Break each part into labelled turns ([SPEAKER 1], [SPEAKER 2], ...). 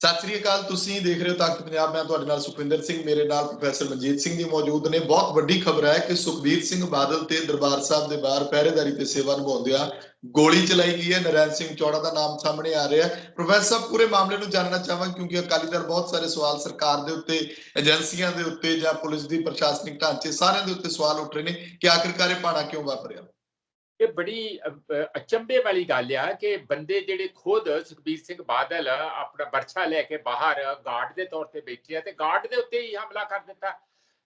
[SPEAKER 1] ਸਤਿ ਸ੍ਰੀ ਅਕਾਲ, ਤੁਸੀਂ ਦੇਖ ਰਹੇ ਹੋ ਤਖਤ ਪੰਜਾਬ। ਮੈਂ ਤੁਹਾਡੇ ਨਾਲ ਸੁਖਵਿੰਦਰ ਸਿੰਘ, ਮੇਰੇ ਨਾਲ ਪ੍ਰੋਫੈਸਰ ਮਨਜੀਤ ਸਿੰਘ ਜੀ ਮੌਜੂਦ ਨੇ। ਬਹੁਤ ਵੱਡੀ ਖਬਰ ਹੈ ਕਿ ਸੁਖਬੀਰ ਸਿੰਘ ਬਾਦਲ ਤੇ ਦਰਬਾਰ ਸਾਹਿਬ ਦੇ ਬਾਹਰ ਪਹਿਰੇਦਾਰੀ ਤੇ ਸੇਵਾ ਨਿਭਾਉਂਦਿਆਂ ਗੋਲੀ ਚਲਾਈ ਗਈ ਹੈ, ਨਰੈਣ ਸਿੰਘ ਚੌੜਾ ਦਾ ਨਾਮ ਸਾਹਮਣੇ ਆ ਰਿਹਾ ਹੈ। ਪ੍ਰੋਫੈਸਰ ਸਾਹਿਬ, ਪੂਰੇ ਮਾਮਲੇ ਨੂੰ ਜਾਣਨਾ ਚਾਹਾਂਗਾ ਕਿਉਂਕਿ ਅਕਾਲੀ ਦਲ ਬਹੁਤ ਸਾਰੇ ਸਵਾਲ ਸਰਕਾਰ ਦੇ ਉੱਤੇ, ਏਜੰਸੀਆਂ ਦੇ ਉੱਤੇ ਜਾਂ ਪੁਲਿਸ ਦੀ ਪ੍ਰਸ਼ਾਸਨਿਕ ਢਾਂਚੇ ਸਾਰਿਆਂ ਦੇ ਉੱਤੇ ਸਵਾਲ ਉੱਠ ਰਹੇ ਨੇ ਕਿ ਆਖਿਰਕਾਰ ਇਹ ਪਾਣਾ ਕਿਉਂ ਵਾਪਰਿਆ?
[SPEAKER 2] ਇਹ ਬੜੀ ਅ, ਅਚੰਭੇ ਵਾਲੀ ਗੱਲ ਆ ਕਿ ਬੰਦੇ ਜਿਹੜੇ ਖੁਦ ਸੁਖਬੀਰ ਸਿੰਘ ਬਾਦਲ ਆਪਣਾ ਬਰਛਾ ਲੈ ਕੇ ਬਾਹਰ ਗਾਰਡ ਦੇ ਤੌਰ ਤੇ ਬੈਠੇ ਆ ਤੇ ਗਾਰਡ ਦੇ ਉੱਤੇ ਹੀ ਹਮਲਾ ਕਰ ਦਿੱਤਾ।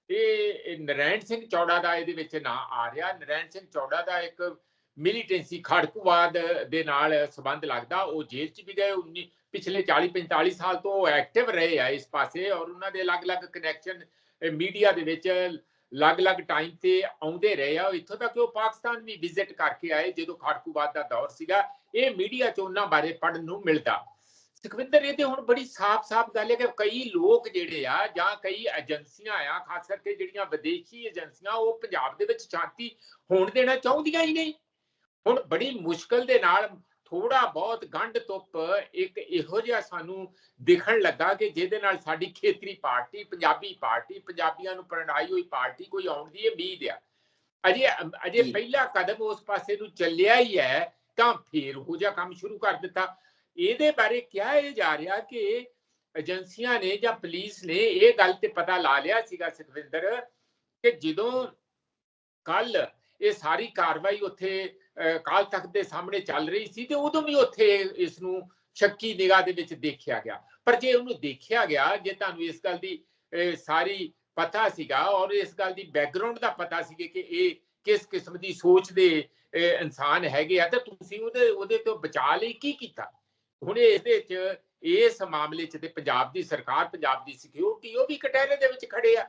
[SPEAKER 2] ਤੇ ਇਹ ਨਰੈਣ ਸਿੰਘ ਚੌੜਾ ਦਾ ਇਹਦੇ ਵਿੱਚ ਨਾਂ ਆ ਰਿਹਾ। ਨਰੈਣ ਸਿੰਘ ਚੌੜਾ ਦਾ ਇੱਕ ਮਿਲੀਟੈਂਸੀ ਖੜਕੂਵਾਦ ਦੇ ਨਾਲ ਸੰਬੰਧ ਲੱਗਦਾ। ਉਹ ਜੇਲ੍ਹ 'ਚ ਵੀ ਗਏ 19 ਪਿਛਲੇ 40 45 ਸਾਲ ਤੋਂ ਉਹ ਐਕਟਿਵ ਰਹੇ ਆ ਇਸ ਪਾਸੇ ਔਰ ਉਹਨਾਂ ਦੇ ਅਲੱਗ-ਅਲੱਗ ਕਨੈਕਸ਼ਨ ਮੀਡੀਆ ਦੇ ਵਿੱਚ ਅਲੱਗ-ਅਲੱਗ ਟਾਈਮ ਤੇ ਆਉਂਦੇ ਰਹੇ ਆ। ਇੱਥੋਂ ਤੱਕ ਉਹ ਪਾਕਿਸਤਾਨ ਵੀ ਵਿਜ਼ਿਟ ਕਰਕੇ ਆਏ, ਜਦੋਂ ਖੜਕੂਵਾਦ ਦਾ ਦੌਰ ਸੀਗਾ। ਇਹ ਮੀਡੀਆ 'ਚ ਉਹਨਾਂ ਬਾਰੇ ਪੜਨ ਨੂੰ ਮਿਲਦਾ। ਸੁਖਵਿੰਦਰ, ਇਹ ਤੇ ਹੁਣ ਬੜੀ ਸਾਫ਼-ਸਾਫ਼ ਗੱਲ ਹੈ ਕਿ ਕਈ ਲੋਕ ਜਿਹੜੇ ਆ ਜਾਂ ਕਈ ਏਜੰਸੀਆਂ ਆ, ਖਾਸ ਕਰਕੇ ਜਿਹੜੀਆਂ ਵਿਦੇਸ਼ੀ ਏਜੰਸੀਆਂ ਉਹ ਪੰਜਾਬ ਦੇ ਵਿੱਚ ਸ਼ਾਂਤੀ ਹੋਣ ਦੇਣਾ ਚਾਹੁੰਦੀਆਂ ਹੀ ਨਹੀਂ। ਹੁਣ ਬੜੀ ਮੁਸ਼ਕਲ ਦੇ ਨਾਲ ਥੋੜਾ ਬਹੁਤ ਗੰਢ ਤੁੱਪ ਇੱਕ ਇਹੋ ਜਿਹਾ ਸਾਨੂੰ ਦਿਖਣ ਲੱਗਾ ਕਿ ਜਿਹਦੇ ਨਾਲ ਸਾਡੀ ਖੇਤਰੀ ਪਾਰਟੀ ਪੰਜਾਬੀ ਪਾਰਟੀ ਪੰਜਾਬੀਆਂ ਨੂੰ ਪ੍ਰਣਾਈ ਹੋਈ ਪਾਰਟੀ ਕੋਈ ਆਉਣ ਦੀ ਉਮੀਦ ਆ ਅਜੇ ਅਜੇ। ਪਹਿਲਾ ਕਦਮ ਉਸ ਪਾਸੇ ਨੂੰ ਚੱਲਿਆ ਹੀ ਹੈ ਤਾਂ ਫੇਰ ਉਹ ਜਿਹਾ ਕੰਮ ਸ਼ੁਰੂ ਕਰ ਦਿੱਤਾ ਇਹਦੇ ਬਾਰੇ ਕਿਹਾ ਇਹ ਜਾ ਰਿਹਾ ਕਿ ਏਜੰਸੀਆਂ ਨੇ ਜਾਂ ਪੁਲਿਸ ਨੇ ਇਹ ਗੱਲ ਤੇ ਪਤਾ ਲਾ ਲਿਆ ਸੀਗਾ ਸੁਖਵਿੰਦਰ ਕਿ ਜਦੋਂ ਕੱਲ ਇਹ ਸਾਰੀ ਕਾਰਵਾਈ ਉੱਥੇ ਕਾਲ ਤਖਤ ਦੇ ਸਾਹਮਣੇ ਚੱਲ ਰਹੀ ਸੀ ਤੇ ਉਦੋਂ ਵੀ ਉੱਥੇ ਇਸ ਨੂੰ ਸ਼ੱਕੀ ਨਿਗਾਹ ਦੇ ਵਿੱਚ ਦੇਖਿਆ ਗਿਆ। ਪਰ ਜੇ ਉਹਨੂੰ ਦੇਖਿਆ ਗਿਆ, ਜੇ ਤੁਹਾਨੂੰ ਇਸ ਗੱਲ ਦੀ ਸਾਰੀ ਪਤਾ ਸੀਗਾ ਔਰ ਇਸ ਗੱਲ ਦੀ ਬੈਕਗ੍ਰਾਉਂਡ ਦਾ ਪਤਾ ਸੀ ਕਿ ਇਹ ਕਿਸ ਕਿਸਮ ਦੀ ਸੋਚ ਦੇ ਇਨਸਾਨ ਹੈਗੇ ਆ, ਤਾਂ ਤੁਸੀਂ ਉਹਦੇ ਉਹਦੇ ਤੋਂ ਬਚਾ ਲਈ ਕੀ ਕੀਤਾ? ਹੁਣ ਇਹਦੇ ਚ ਇਸ ਮਾਮਲੇ ਚ ਤੇ ਪੰਜਾਬ ਦੀ ਸਰਕਾਰ ਪੰਜਾਬ ਦੀ ਸਿਕਿਉਰਿਟੀ ਉਹ ਵੀ ਕਟਹਿਰੇ ਦੇ ਵਿੱਚ ਖੜੇ ਆ।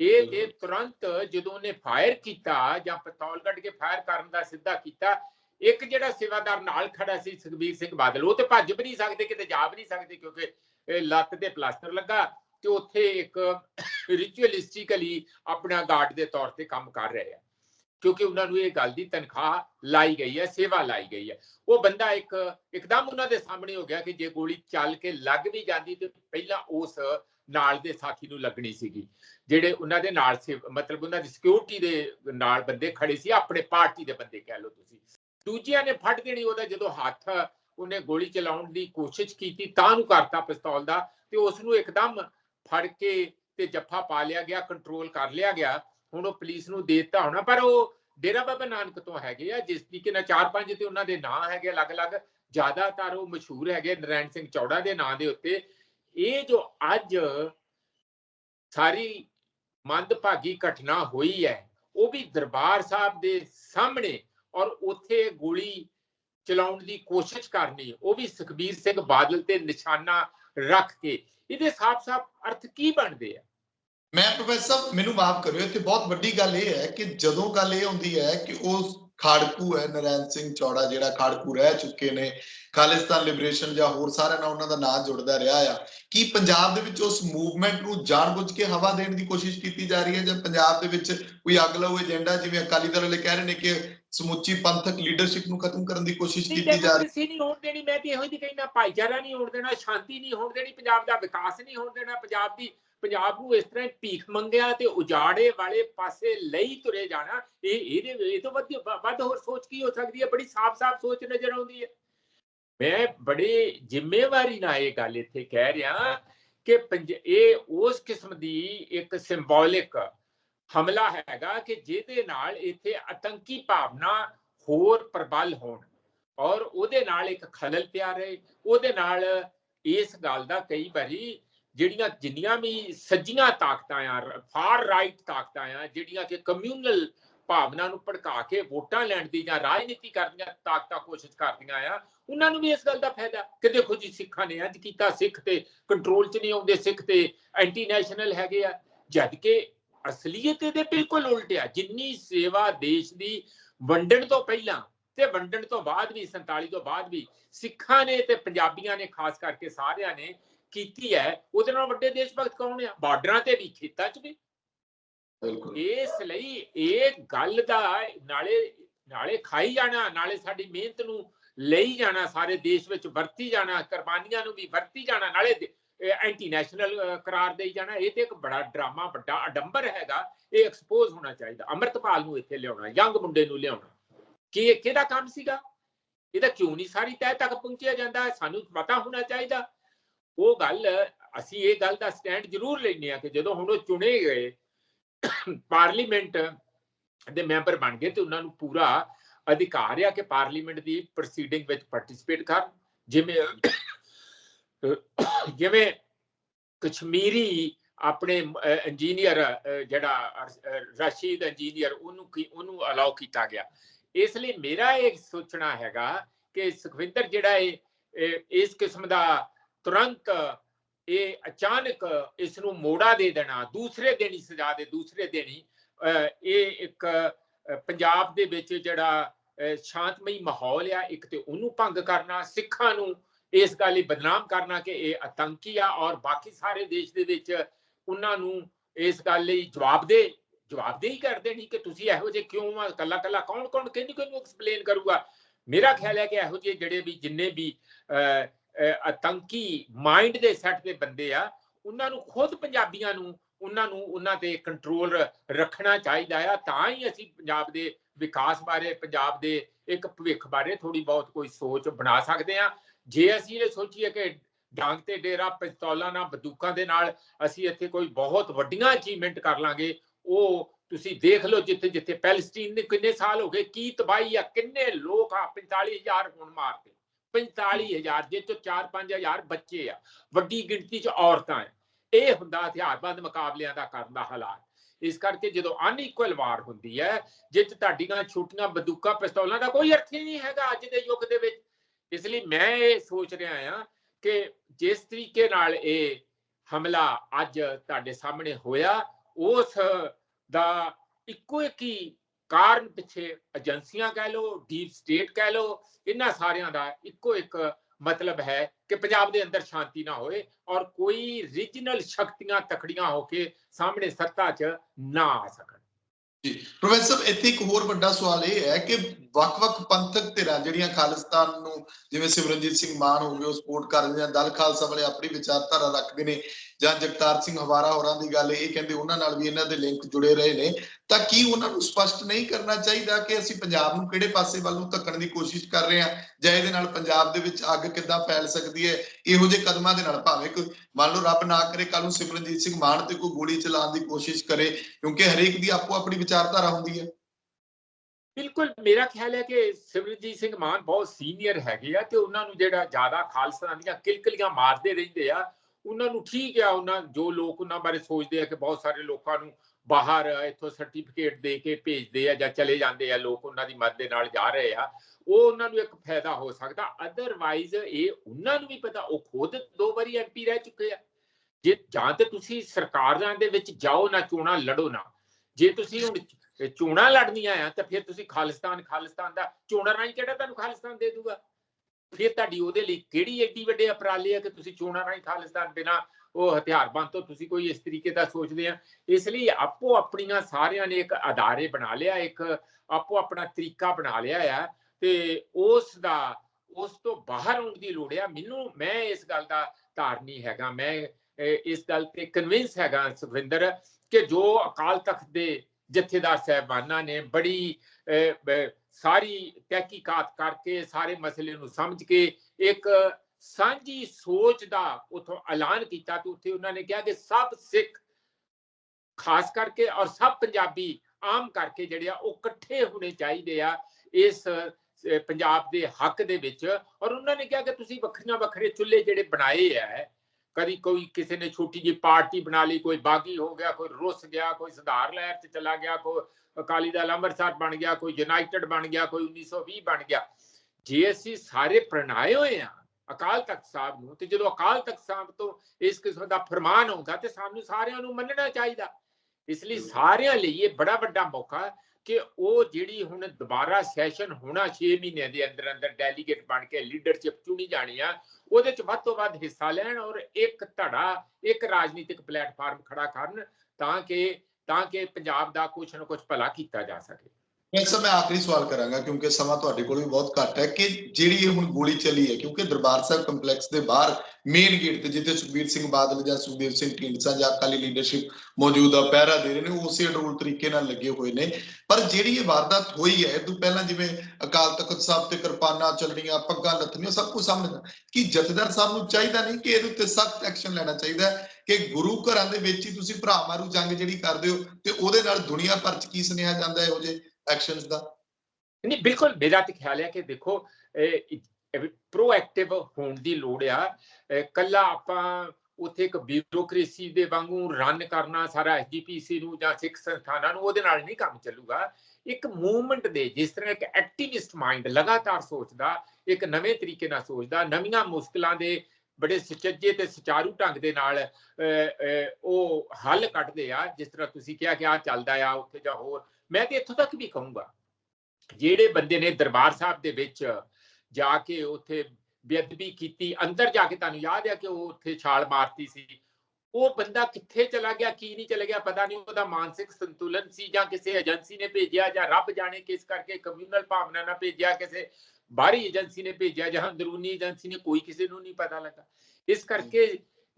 [SPEAKER 2] ਇਹ
[SPEAKER 1] ਬਿਲਕੁਲ।
[SPEAKER 2] ਤੁਰੰਤ ਜਦੋਂ ਉਹਨੇ ਫਾਇਰ ਕੀਤਾ ਜਾਂ ਪਿਸਤੌਲ ਕੱਢ ਕੇ ਫਾਇਰ ਕਰਨ ਦਾ ਸਿੱਧਾ ਕੀਤਾ ਇੱਕ ਜਿਹੜਾ ਸੇਵਾਦਾਰ ਨਾਲ ਖੜਾ ਸੀ ਸੁਖਬੀਰ ਸਿੰਘ ਬਾਦਲ ਉਹ ਤੇ ਭੱਜ ਵੀ ਨਹੀਂ ਸਕਦੇ ਕਿਤੇ ਜਾ ਵੀ ਨਹੀਂ ਸਕਦੇ ਕਿਉਂਕਿ ਇਹ ਲੱਤ ਤੇ ਪਲਾਸਟਰ ਲੱਗਾ ਤੇ ਉੱਥੇ ਇੱਕ ਰਿਚੁਅਲਿਸਟਿਕਲੀ ਆਪਣਾ ਗਾਰਡ ਦੇ ਤੌਰ ਤੇ ਕੰਮ ਕਰ ਰਹੇ ਆ ਕਿਉਂਕਿ ਉਹਨਾਂ ਨੂੰ ਇਹ ਗੱਲ ਦੀ ਤਨਖਾਹ ਲਾਈ ਗਈ ਹੈ ਸੇਵਾ ਲਾਈ ਗਈ ਹੈ ਉਹ ਬੰਦਾ ਇੱਕ ਇੱਕਦਮ ਉਹਨਾਂ ਦੇ ਸਾਹਮਣੇ ਹੋ ਗਿਆ ਕਿ ਜੇ ਗੋਲੀ ਚੱਲ ਕੇ ਲੱਗ ਵੀ ਜਾਂਦੀ ਤੇ ਪਹਿਲਾਂ ਉਸ ਨਾਲ ਦੇ ਸਾਥੀ ਨੂੰ ਲੱਗਣੀ ਸੀਗੀ। ਜਿਹੜੇ ਉਹਨਾਂ ਦੇ ਨਾਲ ਮਤਲਬ ਉਹਨਾਂ ਦੀ ਸਿਕਿਉਰਿਟੀ ਦੇ ਨਾਲ ਬੰਦੇ ਖੜੇ ਸੀ, ਆਪਣੇ ਪਾਰਟੀ ਦੇ ਬੰਦੇ ਕਹਿ ਲਓ ਤੁਸੀਂ। ਦੂਜਿਆਂ ਨੇ ਫੜ ਦੇਣੀ, ਉਹਦਾ ਜਦੋਂ ਹੱਥ ਉਹਨੇ ਗੋਲੀ ਚਲਾਉਣ ਦੀ ਕੋਸ਼ਿਸ਼ ਕੀਤੀ, ਤਾਂ ਨੂੰ ਕਰਤਾ ਪਿਸਤੌਲ ਦਾ ਤੇ ਉਸ ਨੂੰ ਇੱਕਦਮ ਫੜ ਕੇ ਤੇ ਜੱਫਾ ਪਾ ਲਿਆ ਗਿਆ ਕੰਟਰੋਲ ਕਰ ਲਿਆ ਗਿਆ। ਹੁਣ ਉਹ ਪੁਲਿਸ ਨੂੰ ਦੇ ਦਿੱਤਾ ਹੋਣਾ, ਪਰ ਉਹ ਡੇਰਾ ਬਾਬਾ ਨਾਨਕ ਤੋਂ ਹੈਗੇ ਆ, ਜਿਸ ਤਰੀਕੇ ਨਾਲ ਚਾਰ ਪੰਜ ਤੇ ਉਹਨਾਂ ਦੇ ਨਾਂ ਹੈਗੇ ਅਲੱਗ-ਅਲੱਗ। ਜ਼ਿਆਦਾਤਰ ਉਹ ਮਸ਼ਹੂਰ ਹੈਗੇ ਨਰੈਣ ਸਿੰਘ ਚੌੜਾ ਦੇ ਨਾਂ ਦੇ ਉੱਤੇ। ਇਹ ਜੋ ਅੱਜ ਸਾਰੀ ਮੰਦਭਾਗੀ ਘਟਨਾ ਹੋਈ ਹੈ, ਉਹ ਵੀ ਦਰਬਾਰ ਸਾਹਿਬ ਦੇ ਸਾਹਮਣੇ ਔਰ ਉੱਥੇ ਗੋਲੀ ਚਲਾਉਣ ਦੀ ਕੋਸ਼ਿਸ਼ ਕਰਨੀ, ਉਹ ਵੀ ਸੁਖਬੀਰ ਸਿੰਘ ਬਾਦਲ ਤੇ ਨਿਸ਼ਾਨਾ ਰੱਖ ਕੇ, ਇਹਦੇ ਸਾਫ਼-ਸਾਫ਼ ਅਰਥ ਕੀ ਬਣਦੇ ਆ?
[SPEAKER 1] ਮੈਂ ਪ੍ਰੋਫੈਸਰ ਸਾਹਿਬ, ਮੈਨੂੰ ਮਾਫ ਕਰਿਓ, ਇੱਥੇ ਬਹੁਤ ਵੱਡੀ ਗੱਲ ਇਹ ਹੈ ਕਿ ਜਦੋਂ ਗੱਲ ਇਹ ਹੁੰਦੀ ਹੈ ਕਿ ਉਹ ਖਾੜਕੂ ਹੈ ਨਰੈਣ ਸਿੰਘ ਚੌੜਾ ਜਿਹੜਾ ਖਾੜਕੂ ਰਹਿ ਚੁੱਕੇ ਨੇ। ਖਾਲਿਸਤਾਨ ਲਿਬਰੇਸ਼ਨ ਜਾਂ ਹੋਰ ਸਾਰਿਆਂ ਨਾਲ ਉਹਨਾਂ ਦਾ ਨਾਂ ਜੁੜਦਾ ਰਿਹਾ ਆ। ਕੀ ਪੰਜਾਬ ਦੇ ਵਿੱਚ ਉਸ ਮੂਵਮੈਂਟ ਨੂੰ ਜਾਣਬੁੱਝ ਕੇ ਹਵਾ ਦੇਣ ਦੀ ਕੋਸ਼ਿਸ਼ ਕੀਤੀ ਜਾ ਰਹੀ ਹੈ? ਜਾਂ ਪੰਜਾਬ ਦੇ ਵਿੱਚ ਕੋਈ ਅਗਲਾ ਉਹ ਏਜੰਡਾ ਜਿਵੇਂ ਅਕਾਲੀ ਦਲ ਵਾਲੇ ਕਹਿ ਰਹੇ ਨੇ ਕਿ ਸਮੁੱਚੀ ਪੰਥਕ ਲੀਡਰਸ਼ਿਪ ਨੂੰ ਖਤਮ ਕਰਨ ਦੀ ਕੋਸ਼ਿਸ਼ ਕੀਤੀ ਜਾ ਰਹੀ
[SPEAKER 2] ਡੈਮੋਕ੍ਰੇਸੀ ਨਹੀਂ ਹੋਣ ਦੇਣੀ ਮੈਂ ਤੇ ਇਹੋ ਜਿਹੀ ਕਹਿਣਾ ਭਾਈਚਾਰਾ ਨਹੀਂ ਹੋਣ ਦੇਣਾ ਸ਼ਾਂਤੀ ਨਹੀਂ ਹੋਣ ਦੇਣੀ ਪੰਜਾਬ ਦਾ ਵਿਕਾਸ ਨਹੀਂ ਹੋਣ ਦੇਣਾ ਪੰਜਾਬ ਦੀ ਪੰਜਾਬ ਨੂੰ ਇਸ ਤਰ੍ਹਾਂ ਭੀਖ ਮੰਗਿਆ ਤੇ ਉਜਾੜੇ ਵਾਲੇ ਪਾਸੇ ਲਈ ਤੁਰੇ ਜਾਣਾ, ਇਹ ਇਹਦੇ ਇਹ ਤੋਂ ਵੱਧ ਵੱਧ ਹੋਰ ਸੋਚ ਕੀ ਹੋ ਸਕਦੀ ਹੈ? ਬੜੀ ਸਾਫ਼-ਸਾਫ਼ ਸੋਚ ਨਜ਼ਰ ਆਉਂਦੀ ਹੈ। ਮੈਂ ਬੜੇ ਜ਼ਿੰਮੇਵਾਰੀ ਨਾਲ ਇਹ ਗੱਲ ਇੱਥੇ ਕਹਿ ਰਿਹਾ ਕਿ ਇਹ ਉਸ ਕਿਸਮ ਦੀ ਇੱਕ ਸਿੰਬੋਲਿਕ ਹਮਲਾ ਹੈਗਾ ਕਿ ਜਿਹਦੇ ਨਾਲ ਇੱਥੇ ਆਤੰਕੀ ਭਾਵਨਾ ਹੋਰ ਪ੍ਰਬਲ ਹੋਣ ਔਰ ਉਹਦੇ ਨਾਲ ਇੱਕ ਖਲਲ ਪਿਆ ਰਹੇ। ਉਹਦੇ ਨਾਲ ਇਸ ਗੱਲ ਦਾ ਕਈ ਵਾਰੀ ਜਿਹੜੀਆਂ ਜਿੰਨੀਆਂ ਵੀ ਸੱਜੀਆਂ ਤਾਕਤਾਂ ਆ ਫਾਰ ਰਾਈਟ ਤਾਕਤਾਂ ਆ, ਜਿਹੜੀਆਂ ਕਿ ਕਮਿਊਨਲ ਭਾਵਨਾ ਨੂੰ ਭੜਕਾ ਕੇ ਵੋਟਾਂ ਲੈਣ ਦੀ ਜਾਂ ਰਾਜਨੀਤੀ ਕਰਨ ਦੀਆਂ ਤਾਕਤਾਂ ਕੋਸ਼ਿਸ਼ ਕਰਦੀਆਂ ਆ, ਉਹਨਾਂ ਨੂੰ ਵੀ ਇਸ ਗੱਲ ਦਾ ਫਾਇਦਾ ਕਿ ਦੇਖੋ ਜੀ, ਸਿੱਖਾਂ ਨੇ ਅੱਜ ਕੀਤਾ, ਸਿੱਖ ਤੇ ਕੰਟਰੋਲ 'ਚ ਨਹੀਂ ਆਉਂਦੇ, ਸਿੱਖ ਤੇ ਐਂਟੀ ਨੈਸ਼ਨਲ ਹੈਗੇ ਆ, ਜਦ ਕਿ ਅਸਲੀਅਤ ਇਹਦੇ ਬਿਲਕੁਲ ਉਲਟ ਆ, ਜਿੰਨੀ ਸੇਵਾ ਦੇਸ਼ ਦੀ ਵੰਡਣ ਤੋਂ ਪਹਿਲਾਂ ਤੇ ਵੰਡਣ ਤੋਂ ਬਾਅਦ ਵੀ 47 ਤੋਂ ਬਾਅਦ ਵੀ ਸਿੱਖਾਂ ਨੇ ਤੇ ਪੰਜਾਬੀਆਂ ਨੇ, ਖਾਸ ਕਰਕੇ ਸਾਰਿਆਂ ਨੇ ਕੀਤੀ ਹੈ ਉਹਦੇ ਨਾਲ ਵੱਡੇ ਦੇਸ਼ ਭਗਤ ਕੌਣ ਆ? ਬਾਰਡਰਾਂ ਤੇ ਵੀ ਖੇਤਾਂ 'ਚ ਵੀ।
[SPEAKER 1] ਬਿਲਕੁਲ।
[SPEAKER 2] ਇਸ ਲਈ ਇਹ ਗੱਲ ਦਾ ਨਾਲੇ ਨਾਲੇ ਖਾਈ ਜਾਣਾ ਨਾਲੇ ਸਾਡੀ ਮਿਹਨਤ ਨੂੰ ਲਈ ਜਾਣਾ ਸਾਰੇ ਦੇਸ਼ ਵਿੱਚ ਵਰਤੀ ਜਾਣਾ ਕੁਰਬਾਨੀਆਂ ਨੂੰ ਵੀ ਵਰਤੀ ਜਾਣਾ ਨਾਲੇ ਐਂਟੀ ਨੈਸ਼ਨਲ ਕਰਾਰ ਦੇਈ ਜਾਣਾ ਇਹ ਤੇ ਇੱਕ ਬੜਾ ਡਰਾਮਾ ਵੱਡਾ ਅਡੰਬਰ ਹੈਗਾ ਇਹ ਐਕਸਪੋਜ਼ ਹੋਣਾ ਚਾਹੀਦਾ। ਅਮਰਤਪਾਲ ਨੂੰ ਇੱਥੇ ਲਿਆਉਣਾ ਯੰਗ ਮੁੰਡੇ ਨੂੰ ਲਿਆਉਣਾ। ਕੀ ਇਹ ਕਿਹਦਾ ਕੰਮ ਸੀਗਾ? ਇਹਦਾ ਕਿਉਂ ਨਹੀਂ ਸਾਰੀ ਤਹਿ ਤੱਕ ਪਹੁੰਚਿਆ ਜਾਂਦਾ? ਸਾਨੂੰ ਪਤਾ ਹੋਣਾ ਚਾਹੀਦਾ। ਉਹ ਗੱਲ ਅਸੀਂ ਇਹ ਗੱਲ ਦਾ ਸਟੈਂਡ ਜ਼ਰੂਰ ਲੈਨੇ ਆ ਕਿ ਜਦੋਂ ਹੁਣ ਉਹ ਚੁਣੇ ਗਏ, ਪਾਰਲੀਮੈਂਟ ਦੇ ਮੈਂਬਰ ਬਣ ਗਏ ਤੇ ਉਹਨਾਂ ਨੂੰ ਪੂਰਾ ਅਧਿਕਾਰ ਆ ਕਿ ਪਾਰਲੀਮੈਂਟ ਦੀ ਪ੍ਰੋਸੀਡਿੰਗ ਵਿੱਚ ਪਾਰਟਿਸਿਪੇਟ ਕਰਨ। ਜਿਵੇਂ ਜਿਵੇਂ ਕਸ਼ਮੀਰੀ ਆਪਣੇ ਇੰਜੀਨੀਅਰ ਜਿਹੜਾ ਰਸ਼ੀਦ ਇੰਜੀਨੀਅਰ ਉਹਨੂੰ ਕੀ, ਉਹਨੂੰ ਅਲਾਉ ਕੀਤਾ ਗਿਆ। ਇਸ ਲਈ ਮੇਰਾ ਇਹ ਸੋਚਣਾ ਹੈਗਾ ਕਿ ਸੁਖਵਿੰਦਰ ਜਿਹੜਾ ਇਹ ਇਹ, ਇਸ ਕਿਸਮ ਦਾ ਤੁਰੰਤ ਇਹ ਅਚਾਨਕ ਇਸ ਨੂੰ ਮੋੜਾ ਦੇ ਦੇਣਾ ਦੂਸਰੇ ਦਿਨ ਹੀ ਸਜ਼ਾ ਦੇ ਦੂਸਰੇ ਦਿਨ ਹੀ ਅਹ, ਇਹ ਇੱਕ ਪੰਜਾਬ ਦੇ ਵਿੱਚ ਜਿਹੜਾ ਸ਼ਾਂਤਮਈ ਮਾਹੌਲ ਆ ਇੱਕ ਤੇ ਉਹਨੂੰ ਭੰਗ ਕਰਨਾ ਸਿੱਖਾਂ ਨੂੰ ਇਸ ਗੱਲ ਲਈ ਬਦਨਾਮ ਕਰਨਾ ਕਿ ਇਹ ਆਤੰਕੀ ਆ ਔਰ ਬਾਕੀ ਸਾਰੇ ਦੇਸ਼ ਦੇ ਵਿੱਚ ਉਹਨਾਂ ਨੂੰ ਇਸ ਗੱਲ ਲਈ ਜਵਾਬ ਦੇ ਜਵਾਬਦੇਹੀ ਕਰ ਦੇਣੀ ਕਿ ਤੁਸੀਂ ਇਹੋ ਜਿਹੇ ਕਿਉਂ ਆ ਕੱਲਾ ਕੱਲਾ ਕੌਣ ਕੌਣ ਕਿਹਨੂੰ ਕਿਹਨੂੰ ਐਕਸਪਲੇਨ ਕਰੂਗਾ? ਮੇਰਾ ਖਿਆਲ ਹੈ ਕਿ ਇਹੋ ਜਿਹੇ ਜਿਹੜੇ ਵੀ ਜਿੰਨੇ ਵੀ ਅਹ, ਆਤੰਕੀ ਮਾਈਂਡ ਦੇ ਸੈੱਟ ਦੇ ਬੰਦੇ ਆ, ਉਹਨਾਂ ਨੂੰ ਖੁਦ ਪੰਜਾਬੀਆਂ ਨੂੰ, ਉਹਨਾਂ ਨੂੰ ਉਹਨਾਂ ਤੇ ਕੰਟਰੋਲ ਰੱਖਣਾ ਚਾਹੀਦਾ ਆ, ਤਾਂ ਹੀ ਅਸੀਂ ਪੰਜਾਬ ਦੇ ਵਿਕਾਸ ਬਾਰੇ, ਪੰਜਾਬ ਦੇ ਇੱਕ ਭਵਿੱਖ ਬਾਰੇ ਥੋੜੀ ਬਹੁਤ ਕੋਈ ਸੋਚ ਬਣਾ ਸਕਦੇ ਆ ਜੇ ਅਸੀਂ ਇਹ ਸੋਚੀਏ ਕਿ ਡਾਂਗ ਤੇ ਡੇਰਾ, ਪਿਸਤੌਲਾਂ ਨਾਲ, ਬੰਦੂਕਾਂ ਦੇ ਨਾਲ ਅਸੀਂ ਇੱਥੇ ਕੋਈ ਬਹੁਤ ਵੱਡੀਆਂ ਅਚੀਵਮੈਂਟ ਕਰ ਲਾਂਗੇ, ਉਹ ਤੁਸੀਂ ਦੇਖ ਲਓ ਜਿੱਥੇ ਜਿੱਥੇ ਪੈਲਸਟੀਨ ਨੇ ਕਿੰਨੇ ਸਾਲ ਹੋ ਗਏ, ਕੀ ਤਬਾਹੀ ਆ, ਕਿੰਨੇ ਲੋਕ ਆ 45000 ਹੁਣ ਮਾਰਤੇ 45000 ਜੇ ਚੋਂ 4-5000 ਬੱਚੇ ਆ, ਵੱਡੀ ਗਿਣਤੀ 'ਚ ਔਰਤਾਂ ਆ। ਇਹ ਹੁੰਦਾ ਹਥਿਆਰਬੰਦ ਮੁਕਾਬਲਿਆਂ ਦਾ ਕਰਨ ਦਾ ਹਾਲਾਤ। ਇਸ ਕਰਕੇ ਜਦੋਂ ਅਨਇਕੁਅਲ ਵਾਰ ਹੁੰਦੀ ਹੈ ਜਿੱਥੇ ਤੁਹਾਡੀਆਂ ਛੋਟੀਆਂ ਬੰਦੂਕਾਂ, ਪਿਸਤੌਲਾਂ ਦਾ ਕੋਈ ਅਰਥ ਹੀ ਨਹੀਂ ਹੈਗਾ ਅੱਜ ਦੇ ਯੁੱਗ ਦੇ ਵਿੱਚ। ਇਸ ਲਈ ਮੈਂ ਇਹ ਸੋਚ ਰਿਹਾ ਆ ਕਿ ਜਿਸ ਤਰੀਕੇ ਨਾਲ ਇਹ ਹਮਲਾ ਅੱਜ ਤੁਹਾਡੇ ਸਾਹਮਣੇ ਹੋਇਆ, ਉਸ ਦਾ ਇੱਕੋ ਇੱਕ ਹੀ ਕਾਰਨ ਪਿੱਛੇ ਏਜੰਸੀਆਂ ਕਹਿ ਲਓ ਡੀਪ ਸਟੇਟ ਕਹਿ ਲਓ, ਇਹਨਾਂ ਸਾਰਿਆਂ ਦਾ ਇੱਕੋ ਇੱਕ ਮਤਲਬ ਹੈ ਕਿ ਪੰਜਾਬ ਦੇ ਅੰਦਰ ਸ਼ਾਂਤੀ ਨਾ ਹੋਏ ਔਰ ਕੋਈ ਰੀਜਨਲ ਸ਼ਕਤੀਆਂ ਤਕੜੀਆਂ ਹੋ ਕੇ ਸਾਹਮਣੇ ਸੱਤਾ 'ਚ ਨਾ ਆ ਸਕਣ।
[SPEAKER 1] ਜੀ, ਪ੍ਰੋਫੈਸਰ ਸਾਹਿਬ, ਇੱਥੇ ਇੱਕ ਹੋਰ ਵੱਡਾ ਸਵਾਲ ਇਹ ਹੈ ਕਿ ਵੱਖ-ਵੱਖ ਪੰਥਕ ਧਿਰਾਂ ਜਿਹੜੀਆਂ ਖਾਲਿਸਤਾਨ ਨੂੰ, ਜਿਵੇਂ ਸਿਮਰਨਜੀਤ ਸਿੰਘ ਮਾਨ ਹੋ ਗਏ, ਉਹ ਸਪੋਰਟ ਕਰ ਰਹੇ ਆ ਦਲ ਖਾਲਸਾ ਵਾਲੇ ਆਪਣੀ ਵਿਚਾਰਧਾਰਾ ਰੱਖਦੇ ਨੇ ਜਾਂ ਜਗਤਾਰ ਸਿੰਘ ਹਵਾਰਾ ਹੋਰਾਂ ਦੀ ਗੱਲ ਇਹ ਕਹਿੰਦੇ ਉਹਨਾਂ ਨਾਲ ਵੀ ਇਹਨਾਂ ਦੇ ਲਿੰਕ ਜੁੜੇ ਰਹੇ ਨੇ, ਤਾਂ ਕੀ ਉਹਨਾਂ ਨੂੰ ਸਪਸ਼ਟ ਨਹੀਂ ਕਰਨਾ ਚਾਹੀਦਾ ਕਿ ਅਸੀਂ ਪੰਜਾਬ ਨੂੰ ਕਿਹੜੇ ਪਾਸੇ ਵੱਲ ਨੂੰ ਧੱਕਣ ਦੀ ਕੋਸ਼ਿਸ਼ ਕਰ ਰਹੇ ਹਾਂ ਜਾਂ ਇਹਦੇ ਨਾਲ ਪੰਜਾਬ ਦੇ ਵਿੱਚ ਅੱਗ ਕਿੱਦਾਂ ਫੈਲ ਸਕਦੀ ਹੈ, ਇਹੋ ਜਿਹੇ ਕਦਮਾਂ ਦੇ ਨਾਲ ਭਾਵੇਂ ਕੋਈ ਮੰਨ ਲਓ ਰੱਬ ਨਾ ਕਰੇ ਕੱਲ ਨੂੰ ਸਿਮਰਨਜੀਤ ਸਿੰਘ ਮਾਨ ਤੇ ਕੋਈ ਗੋਲੀ ਚਲਾਉਣ ਦੀ ਕੋਸ਼ਿਸ਼ ਕਰੇ, ਕਿਉਂਕਿ ਹਰੇਕ ਦੀ ਆਪੋ ਆਪਣੀ ਵਿਚਾਰਧਾਰਾ ਹੁੰਦੀ ਹੈ।
[SPEAKER 2] ਬਿਲਕੁਲ, ਮੇਰਾ ਖਿਆਲ ਹੈ ਕਿ ਸਿਮਰਜੀਤ ਸਿੰਘ ਮਾਨ ਬਹੁਤ ਸੀਨੀਅਰ ਹੈਗੇ ਆ ਤੇ ਉਹਨਾਂ ਨੂੰ ਜਿਹੜਾ ਜ਼ਿਆਦਾ ਖਾਲਸਾ ਦੀਆਂ ਕਿਲਕਲੀਆਂ ਮਾਰਦੇ ਰਹਿੰਦੇ ਆ ਉਹਨਾਂ ਨੂੰ ਠੀਕ ਆ, ਉਹਨਾਂ ਜੋ ਲੋਕ ਉਹਨਾਂ ਬਾਰੇ ਸੋਚਦੇ ਆ ਕਿ ਬਹੁਤ ਸਾਰੇ ਲੋਕਾਂ ਨੂੰ ਬਾਹਰ ਇੱਥੋਂ ਸਰਟੀਫਿਕੇਟ ਦੇ ਕੇ ਭੇਜਦੇ ਆ ਜਾਂ ਚਲੇ ਜਾਂਦੇ ਆ, ਲੋਕ ਉਹਨਾਂ ਦੀ ਮਦਦ ਦੇ ਨਾਲ ਜਾ ਰਹੇ ਆ, ਉਹ ਉਹਨਾਂ ਨੂੰ ਇੱਕ ਫਾਇਦਾ ਹੋ ਸਕਦਾ। ਅਦਰਵਾਈਜ਼ ਇਹ ਉਹਨਾਂ ਨੂੰ ਵੀ ਪਤਾ, ਉਹ ਖੁਦ ਦੋ ਵਾਰੀ ਐਮਪੀ ਰਹਿ ਚੁੱਕੇ ਆ। ਜੇ, ਜਾਂ ਤੇ ਤੁਸੀਂ ਸਰਕਾਰਾਂ ਦੇ ਵਿੱਚ ਜਾਓ ਨਾ, ਚੋਣਾਂ ਲੜੋ ਨਾ। ਜੇ ਤੁਸੀਂ ਹੁਣ ਚੋਣਾਂ ਲੜਨੀਆਂ ਆ, ਤਾਂ ਫਿਰ ਤੁਸੀਂ ਖਾਲਿਸਤਾਨ ਖਾਲਿਸਤਾਨ ਦਾ ਚੋਣਾਂ ਰਾਹੀਂ ਕਿਹੜਾ ਤੁਹਾਨੂੰ ਖਾਲਿਸਤਾਨ ਦੇ ਦੂਗਾ? ਫਿਰ ਤੁਹਾਡੀ ਉਹਦੇ ਲਈ ਕਿਹੜੀ ਏਡੀ ਵੱਡੇ ਅਪਰਾਲੇ ਆ ਕਿ ਤੁਸੀਂ ਚੋਣਾਂ ਰਾਹੀਂ ਖਾਲਿਸਤਾਨ ਬਿਨਾ ਉਹ ਹਥਿਆਰਬੰਦ ਤੋਂ ਤੁਸੀਂ ਕੋਈ ਇਸ ਤਰੀਕੇ ਦਾ ਸੋਚਦੇ ਆ? ਇਸ ਲਈ ਆਪੋ ਆਪਣੀਆਂ ਸਾਰਿਆਂ ਨੇ ਇੱਕ ਅਦਾਰੇ ਬਣਾ ਲਿਆ, ਇੱਕ ਆਪੋ ਆਪਣਾ ਤਰੀਕਾ ਬਣਾ ਲਿਆ ਆ ਤੇ ਉਸ ਦਾ, ਉਸ ਤੋਂ ਬਾਹਰ ਆਉਣ ਦੀ ਲੋੜ ਆ। ਮੈਨੂੰ, ਮੈਂ ਇਸ ਗੱਲ ਦਾ ਧਾਰਨੀ ਹੈਗਾ, ਮੈਂ ਇਸ ਗੱਲ ਤੇ ਕਨਵਿੰਸ ਹੈਗਾ ਸੁਖਵਿੰਦਰ ਕਿ ਜੋ ਅਕਾਲ ਤਖਤ ਦੇ ਜਥੇਦਾਰ ਸਹਿਬਾਨਾਂ ਨੇ ਬੜੀ ਸਾਰੀ ਤਹਿਕੀਕਾਤ ਕਰਕੇ, ਸਾਰੇ ਮਸਲੇ ਨੂੰ ਸਮਝ ਕੇ, ਇੱਕ ਸਾਂਝੀ ਸੋਚ ਦਾ ਉਥੋਂ ਐਲਾਨ ਕੀਤਾ ਤੇ ਉੱਥੇ ਉਹਨਾਂ ਨੇ ਕਿਹਾ ਕਿ ਸਭ ਸਿੱਖ ਖਾਸ ਕਰਕੇ ਔਰ ਸਭ ਪੰਜਾਬੀ ਆਮ ਕਰਕੇ ਜਿਹੜੇ ਆ, ਉਹ ਇਕੱਠੇ ਹੋਣੇ ਚਾਹੀਦੇ ਆ ਇਸ ਪੰਜਾਬ ਦੇ ਹੱਕ ਦੇ ਵਿੱਚ। ਔਰ ਉਹਨਾਂ ਨੇ ਕਿਹਾ ਕਿ ਤੁਸੀਂ ਵੱਖਰੀਆਂ ਵੱਖਰੇ ਚੁੱਲ੍ਹੇ ਜਿਹੜੇ ਬਣਾਏ ਆ ਕਦੀ ਕੋਈ ਕਿਸੇ ਨੇ ਛੋਟੀ ਜੀ ਪਾਰਟੀ ਬਣਾ ਲਈ ਕੋਈ ਬਾਗੀ ਹੋ ਗਿਆ ਕੋਈ ਰੁੱਸ ਗਿਆ ਕੋਈ ਸੁਧਾਰ ਲਹਿਰ ਚ ਚਲਾ ਗਿਆ ਕੋਈ ਅਕਾਲੀ ਦਲ ਅੰਮ੍ਰਿਤਸਰ ਬਣ ਗਿਆ ਕੋਈ ਯੂਨਾਈਟਿਡ ਬਣ ਗਿਆ ਕੋਈ 1920 ਬਣ ਗਿਆ। ਜੇ ਅਸੀਂ ਸਾਰੇ ਪ੍ਰਣਾਏ ਹੋਏ ਆ ਅਕਾਲ ਤਖਤ ਸਾਹਿਬ ਨੂੰ ਤੇ ਜਦੋਂ ਅਕਾਲ ਤਖਤ ਸਾਹਿਬ ਤੋਂ ਇਸ ਕਿਸਮ ਦਾ ਫਰਮਾਨ ਆਉਂਦਾ ਤੇ ਸਾਨੂੰ ਸਾਰਿਆਂ ਨੂੰ ਮੰਨਣਾ ਚਾਹੀਦਾ। ਇਸ ਲਈ ਸਾਰਿਆਂ ਲਈ ਇਹ ਬੜਾ ਵੱਡਾ ਮੌਕਾ ਕਿ ਉਹ ਜਿਹੜੀ ਹੁਣ ਦੁਬਾਰਾ ਸੈਸ਼ਨ ਹੋਣਾ 6 ਮਹੀਨਿਆਂ ਦੇ ਅੰਦਰ ਅੰਦਰ ਡੈਲੀਗੇਟ ਬਣ ਕੇ ਲੀਡਰਸ਼ਿਪ ਚੁਣੀ ਜਾਣੀ ਆ ਉਹਦੇ ਚ ਵੱਧ ਤੋਂ ਵੱਧ ਹਿੱਸਾ ਲੈਣ ਔਰ ਇੱਕ ਧੜਾ, ਇੱਕ ਰਾਜਨੀਤਿਕ ਪਲੇਟਫਾਰਮ ਖੜਾ ਕਰਨ ਤਾਂ ਕਿ ਤਾਂ ਕਿ ਪੰਜਾਬ ਦਾ ਕੁਝ ਨਾ ਕੁਝ ਭਲਾ ਕੀਤਾ ਜਾ ਸਕੇ।
[SPEAKER 1] ਵੈਸੇ ਮੈਂ ਆਖਰੀ ਸਵਾਲ ਕਰਾਂਗਾ, ਕਿਉਂਕਿ ਸਮਾਂ ਤੁਹਾਡੇ ਕੋਲ ਵੀ ਬਹੁਤ ਘੱਟ ਹੈ ਕਿ ਜਿਹੜੀ ਇਹ ਹੁਣ ਗੋਲੀ ਚੱਲੀ ਹੈ, ਕਿਉਂਕਿ ਦਰਬਾਰ ਸਾਹਿਬ ਕੰਪਲੈਕਸ ਦੇ ਬਾਹਰ ਮੇਨ ਗੇਟ ਤੇ ਜਿੱਥੇ ਸੁਖਬੀਰ ਸਿੰਘ ਬਾਦਲ ਜਾਂ ਸੁਖਦੇਵ ਸਿੰਘ ਢੀਂਡਸਾ ਜਾਂ ਅਕਾਲੀ ਲੀਡਰਸ਼ਿਪ ਮੌਜੂਦ ਆ, ਪਹਿਰਾ ਦੇ ਰਹੇ ਨੇ, ਉਸੇ ਅਡੋਲ ਤਰੀਕੇ ਨਾਲ ਲੱਗੇ ਹੋਏ ਨੇ। ਪਰ ਜਿਹੜੀ ਇਹ ਵਾਰਦਾਤ ਹੋਈ ਹੈ, ਇਹ ਤੋਂ ਪਹਿਲਾਂ ਜਿਵੇਂ ਅਕਾਲ ਤਖਤ ਸਾਹਿਬ ਤੇ ਕਿਰਪਾਨਾਂ ਚੱਲਣੀਆਂ ਪੱਗਾਂ ਲੱਥਣੀਆਂ, ਸਭ ਕੁਝ ਸਾਹਮਣੇ ਕਿ ਜਥੇਦਾਰ ਸਾਹਿਬ ਨੂੰ ਚਾਹੀਦਾ ਨਹੀਂ ਕਿ ਇਹਦੇ ਉੱਤੇ ਸਖਤ ਐਕਸ਼ਨ ਲੈਣਾ ਚਾਹੀਦਾ ਕਿ ਗੁਰੂ ਘਰਾਂ ਦੇ ਵਿੱਚ ਹੀ ਤੁਸੀਂ ਭਰਾ ਮਾਰੂ ਜੰਗ ਜਿਹੜੀ ਕਰਦੇ ਹੋ, ਤੇ ਉਹਦੇ ਨਾਲ ਦੁਨੀਆ ਭਰ ਚ ਕੀ ਸੁਨੇਹਾ ਜਾਂਦਾ ਇਹੋ ਜਿਹੇ? ਐਕਸ਼ਨਸ ਦਾ?
[SPEAKER 2] ਨਹੀਂ, ਬਿਲਕੁਲ ਮੇਰਾ ਤੇ ਖਿਆਲ ਹੈ ਕਿ ਦੇਖੋ ਪ੍ਰੋਐਕਟਿਵ ਹੋਣ ਦੀ ਲੋੜ ਆ। ਕੱਲਾ ਆਪਾਂ ਉੱਥੇ ਇੱਕ ਬਿਊਰੋਕ੍ਰੇਸੀ ਦੇ ਵਾਂਗੂ ਰਨ ਕਰਨਾ ਸਾਰਾ ਐਸਜੀਪੀਸੀ ਨੂੰ ਜਾਂ ਸਿੱਖ ਸੰਸਥਾਨਾਂ ਨੂੰ, ਉਹਦੇ ਨਾਲ ਨਹੀਂ ਕੰਮ ਚੱਲੂਗਾ। ਇੱਕ ਮੂਵਮੈਂਟ ਦੇ, ਜਿਸ ਤਰ੍ਹਾਂ ਇੱਕ ਐਕਟਿਵਿਸਟ ਮਾਈਂਡ ਲਗਾਤਾਰ ਸੋਚਦਾ, ਇੱਕ ਨਵੇਂ ਤਰੀਕੇ ਨਾਲ ਸੋਚਦਾ, ਨਵੀਆਂ ਮੁਸ਼ਕਲਾਂ ਦੇ ਬੜੇ ਸੁਚੱਜੇ ਤੇ ਸੁਚਾਰੂ ਢੰਗ ਦੇ ਨਾਲ ਉਹ ਹੱਲ ਕੱਢਦੇ ਆ। ਜਿਸ ਤਰ੍ਹਾਂ ਤੁਸੀਂ ਕਿਹਾ ਕਿ ਆ ਚੱਲਦਾ ਆ, ਉੱਥੇ ਜਾਂ ਹੋਰ ਮੈਂ ਤੇ ਇੱਥੋਂ ਤੱਕ ਵੀ ਕਹੂੰਗਾ, ਜਿਹੜੇ ਬੰਦੇ ਨੇ ਦਰਬਾਰ ਸਾਹਿਬ ਦੇ ਵਿੱਚ ਜਾ ਕੇ ਉੱਥੇ ਬੇਅਦਬੀ ਕੀਤੀ, ਅੰਦਰ ਜਾ ਕੇ ਤੁਹਾਨੂੰ ਯਾਦ ਹੈ ਕਿ ਉਹ ਉੱਥੇ ਛਾਲ ਮਾਰਤੀ ਸੀ, ਉਹ ਬੰਦਾ ਕਿੱਥੇ ਚਲਾ ਗਿਆ, ਕੀ ਨਹੀਂ ਚਲਾ ਗਿਆ, ਪਤਾ ਨਹੀਂ ਉਹਦਾ ਮਾਨਸਿਕ ਸੰਤੁਲਨ ਸੀ ਜਾਂ ਕਿਸੇ ਏਜੰਸੀ ਨੇ ਭੇਜਿਆ ਜਾਂ ਰੱਬ ਜਾਣੇ ਕਿਸ ਕਰਕੇ ਕਮਿਊਨਲ ਭਾਵਨਾ ਨਾਲ ਭੇਜਿਆ, ਕਿਸੇ ਬਾਹਰੀ ਏਜੰਸੀ ਨੇ ਭੇਜਿਆ ਜਾਂ ਅੰਦਰੂਨੀ ਏਜੰਸੀ ਨੇ, ਕੋਈ ਕਿਸੇ ਨੂੰ ਨਹੀਂ ਪਤਾ ਲੱਗਾ। ਇਸ ਕਰਕੇ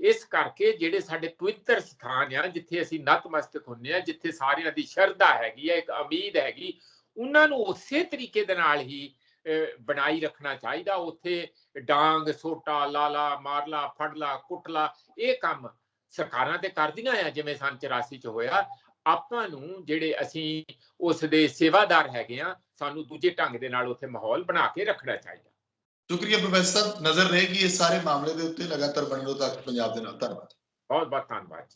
[SPEAKER 2] ਇਸ ਕਰਕੇ ਜਿਹੜੇ ਸਾਡੇ ਪਵਿੱਤਰ ਸਥਾਨ ਆ, ਜਿੱਥੇ ਅਸੀਂ ਨਤਮਸਤਕ ਹੁੰਨੇ ਆ, ਜਿੱਥੇ ਸਾਰਿਆਂ ਦੀ ਸ਼ਰਧਾ ਹੈਗੀ ਹੈ ਇੱਕ ਉਮੀਦ ਹੈਗੀ, ਉਹਨਾਂ ਨੂੰ ਉਸੇ ਤਰੀਕੇ ਦੇ ਨਾਲ ਹੀ ਬਣਾਈ ਰੱਖਣਾ ਚਾਹੀਦਾ। ਉੱਥੇ ਡਾਂਗ, ਸੋਟਾ, ਲਾਲਾ, ਮਾਰਲਾ, ਫੜਲਾ, ਕੁੱਟਲਾ, ਇਹ ਕੰਮ ਸਰਕਾਰਾਂ ਤੇ ਕਰਦੀਆਂ ਆ, ਜਿਵੇਂ ਸਨ 84 ਚ ਹੋਇਆ। ਆਪਾਂ ਨੂੰ ਜਿਹੜੇ ਅਸੀਂ ਉਸ ਦੇ ਸੇਵਾਦਾਰ ਹੈਗੇ ਆ, ਸਾਨੂੰ ਦੂਜੇ ਢੰਗ ਦੇ ਨਾਲ ਉੱਥੇ ਮਾਹੌਲ ਬਣਾ ਕੇ ਰੱਖਣਾ ਚਾਹੀਦਾ।
[SPEAKER 1] ਸ਼ੁਕਰੀਆ ਪ੍ਰੋਫੈਸਰ ਸਾਹਿਬ। ਨਜ਼ਰ ਰਹੇਗੀ ਇਸ ਸਾਰੇ ਮਾਮਲੇ ਦੇ ਉੱਤੇ। ਲਗਾਤਾਰ ਬਣੇ ਰਹੋ ਤੱਕ ਪੰਜਾਬ ਦੇ ਨਾਲ। ਧੰਨਵਾਦ।
[SPEAKER 2] ਬਹੁਤ ਬਹੁਤ ਧੰਨਵਾਦ